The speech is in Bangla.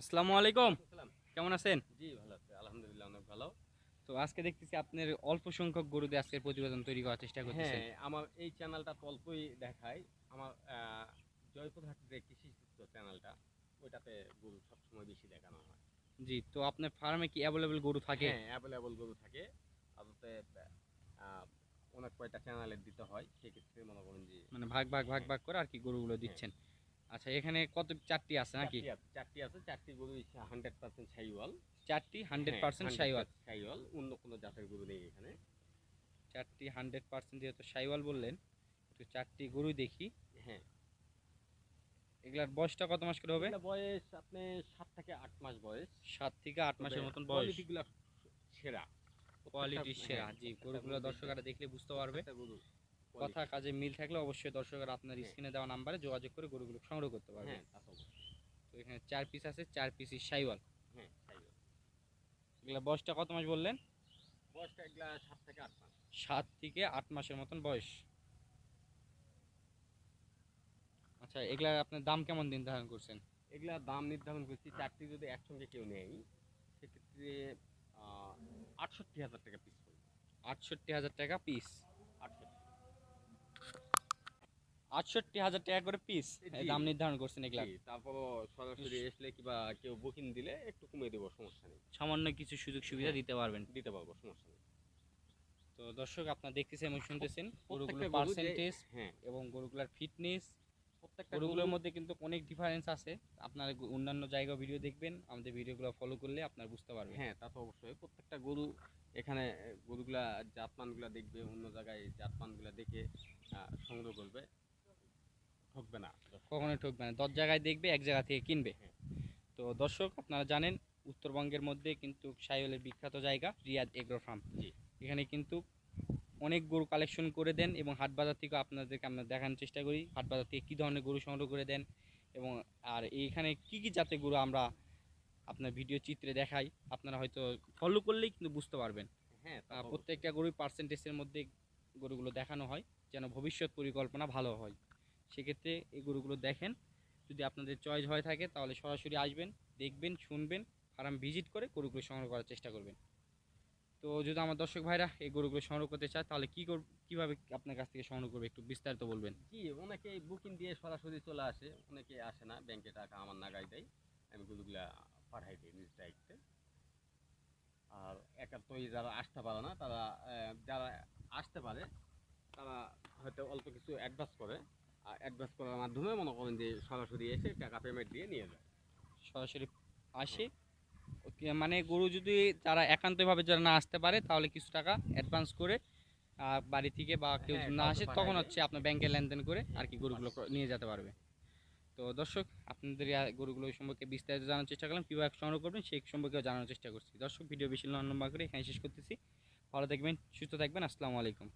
আসসালামু আলাইকুম। কেমন আছেন? জি ভালো আছে। আলহামদুলিল্লাহ অনেক ভালো। তো আজকে দেখতেছি আপনার অল্প সংখ্যক গরু দিয়ে আজকের প্রতিবেদন তৈরি করার চেষ্টা করতেছেন। হ্যাঁ আমার এই চ্যানেলটা তো অল্পই দেখায় আমার জয়পুরহাট যে কৃষিযুক্ত চ্যানেলটা ওইটাতে গরু সবসময় বেশি দেখানো হয়। জি তো আপনার ফার্মে কি অ্যাভেলেবেল গরু থাকে? হ্যাঁ অ্যাভেলেবল গরু থাকে। আদতে অনেক কয়টা চ্যানেলে দিতে হয়। সেক্ষেত্রে মনে করেন যে মানে ভাগ ভাগ ভাগ ভাগ করে আর কি গরুগুলো দিচ্ছেন। আচ্ছা এখানে কত চারটি আছে নাকি? চারটি আছে চারটি গরু হান্ড্রেড পার্সেন্ট সাইওয়াল। চারটি হান্ড্রেড পার্সেন্ট সাইওয়াল। সাইওয়াল অন্য কোনো জাতের গরু নেই এখানে। চারটি হান্ড্রেড পার্সেন্ট যেহেতু সাইওয়াল বললেন একটু চারটি গরু দেখি। হ্যাঁ। এগুলার বয়সটা কত মাস করে হবে? বয়স আপনি সাত থেকে আট মাস বয়স। সাত থেকে আট মাসের মতন বয়স। সেরা। কোয়ালিটি সেরা হ্যাঁ, জি গরুগুলো দর্শকরা দেখলে বুঝতে পারবে। কথা কাজে মিল থাকলে অবশ্যই দর্শকরা আপনার হ্যাঁ। স্ক্রিনে দেওয়া নাম্বারে যোগাযোগ করে গরুগুলো সংগ্রহ করতে পারবে হ্যাঁ তো এখানে চার পিস আছে চার পিসই সাইওয়াল। হ্যাঁ। এগুলা বয়সটা কত মাস বললেন? বয়সটা এগুলা সাত থেকে আট মাস। সাত থেকে আট মাসের মতন বয়স। আচ্ছা এগুলার আপনার দাম কেমন দিন ধারণ করছেন? এগুলা দাম নির্ধারণ করছি চারটি যদি একসঙ্গে কেউ নেয় সেক্ষেত্রে আটষট্টি হাজার টাকা পিস আটষট্টি হাজার টাকা পিস আটষট্টি আটষট্টি হাজার টাকা করে পিস দাম নির্ধারণ করছেন এগুলা। জি, তারপরও সরাসরি আসলে কিবা কেউ বুকিং দিলে একটু কমিয়ে দেবো সমস্যা নেই। সামান্য কিছু সুযোগ সুবিধা হ্যাঁ। দিতে পারবেন। দিতে পারব সমস্যা নেই। তো দর্শক আপনারা দেখতেছেন এবং শুনতেছেন গরুগুলোর পার্সেন্টেজ হ্যাঁ। এবং গরুগুলার ফিটনেস প্রত্যেকটা গরুগুলোর মধ্যে কিন্তু অনেক ডিফারেন্স আছে। আপনারা অন্যান্য জায়গা ভিডিও দেখবেন আমাদের ভিডিওগুলো ফলো করলে আপনারা বুঝতে পারবেন। হ্যাঁ তা তো অবশ্যই। প্রত্যেকটা গরু এখানে গরুগুলা জাতমানগুলা দেখবে অন্য জায়গায় জাতমানগুলা দেখে সংগ্রহ করবে। ঠকবে না কখনোই ঠকবে না দশ জায়গায় দেখবে এক জায়গা থেকে কিনবে হ্যাঁ। তো দর্শক আপনারা জানেন উত্তরবঙ্গের মধ্যে কিন্তু সাইওয়ালের বিখ্যাত জায়গা রিয়াদ এগ্রো ফার্ম জি। এখানে কিন্তু অনেক গরু কালেকশন করে দেন এবং হাট বাজার থেকে আপনাদেরকে আমরা দেখানোর চেষ্টা করি হাট বাজার থেকে কী ধরনের গরু সংগ্রহ করে দেন এবং আর এইখানে কি কি জাতের গরু আমরা আপনার ভিডিও চিত্রে দেখাই আপনারা হয়তো ফলো করলেই কিন্তু বুঝতে পারবেন হ্যাঁ। প্রত্যেকটা গরুই পার্সেন্টেজের মধ্যে গরুগুলো দেখানো হয় যেন ভবিষ্যৎ পরিকল্পনা ভালো হয় সেক্ষেত্রে এই গরুগুলো দেখেন। যদি আপনাদের চয়েস হয়ে থাকে, তাহলে সরাসরি আসবেন, দেখবেন, শুনবেন ফার্ম ভিজিট করে গরুগুলো সংগ্রহ করার চেষ্টা করবেন। তো যদি আমার দর্শক ভাইরা এই গরুগুলো সংগ্রহ করতে চায়, তাহলে কী কীভাবে আপনার কাছ থেকে সংগ্রহ করবে একটু বিস্তারিত বলবেন? জি, অনেকে বুকিং দিয়ে সরাসরি চলে আসে, অনেকে আসে না, ব্যাংকে টাকা আমার নাগাই দেয়, আমি গরুগুলা পাঠাই দিই নিজ দায়িত্বে। আর একা একাত্তই যারা আসতে পারে না, তারা যারা আসতে পারে, তারা হয়তো অল্প কিছু অ্যাডভান্স করে। অ্যাডভান্স করার মাধ্যমে মনে করেন যে সরাসরি এসে টাকা পেমেন্ট দিয়ে নিয়ে যায়। সরাসরি আসে। মানে গরু যদি তারা একান্তভাবে যারা না আসতে পারে তাহলে কিছু টাকা অ্যাডভান্স করে আহ, বাড়ি থেকে বা কেউ হ্যাঁ, না আসে তখন হচ্ছে আপনার ব্যাংকে লেনদেন করে আর কি হ্যাঁ, গরুগুলো নিয়ে যেতে পারবে। তো দর্শক আপনাদের গরুগুলো সম্পর্কে বিস্তারিত জানার চেষ্টা করলাম কীভাবে সংগ্রহ করবেন সেই সম্পর্কেও জানানোর চেষ্টা করছি। দর্শক ভিডিও বেশি লম্বা করে এখানে শেষ করতেছি। ভালো থাকবেন সুস্থ থাকবেন আসসালামু আলাইকুম।